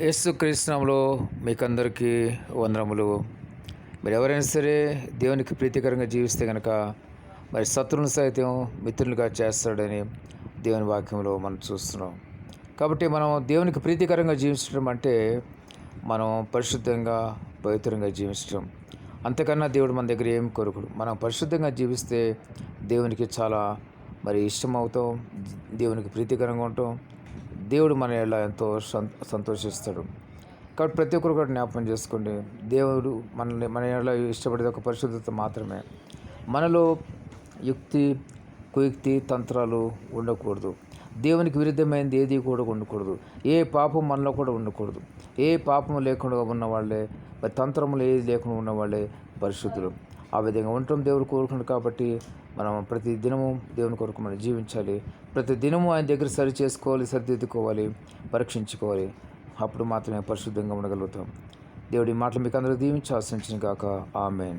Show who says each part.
Speaker 1: యేసు కృష్ణంలో మీకందరికీ వందనములు. మీరు ఎవరైనా సరే దేవునికి ప్రీతికరంగా జీవిస్తే కనుక మరి శత్రువులను సైతం మిత్రులుగా చేస్తాడని దేవుని వాక్యంలో మనం చూస్తున్నాం. కాబట్టి మనం దేవునికి ప్రీతికరంగా జీవించడం అంటే మనం పరిశుద్ధంగా పవిత్రంగా జీవించడం. అంతకన్నా దేవుడు మన దగ్గర ఏం కోరుకుడు. మనం పరిశుద్ధంగా జీవిస్తే దేవునికి చాలా మరి ఇష్టం అవుతాం దేవునికి ప్రీతికరంగా ఉంటాం. దేవుడు మన ఎలా ఎంతో సంతోషిస్తాడు. కాబట్టి ప్రతి ఒక్కరు కూడా జ్ఞాపకం చేసుకోండి. దేవుడు మనల్ని మన ఎలా ఇష్టపడేది ఒక పరిశుద్ధత మాత్రమే. మనలో యుక్తి కుయుక్తి తంత్రాలు ఉండకూడదు. దేవునికి విరుద్ధమైనది ఏది కూడా ఉండకూడదు. ఏ పాపం మనలో కూడా ఉండకూడదు. ఏ పాపం లేకుండా ఉన్నవాళ్ళే తంత్రములు ఏది లేకుండా ఉన్నవాళ్ళే పరిశుద్ధులు. ఆ విధంగా ఉండటం దేవుడు కోరుకున్నాడు కాబట్టి మనం ప్రతి దినము దేవుని కొరకు మనం జీవించాలి. ప్రతి దినము ఆయన దగ్గర సరి చేసుకోవాలి సరిదిద్దుకోవాలి పరీక్షించుకోవాలి. అప్పుడు మాత్రమే పరిశుద్ధంగా ఉండగలుగుతాం. దేవుడి మాటలు మీకు అందరూ దీవించి ఆశించిన కాక ఆమెన్.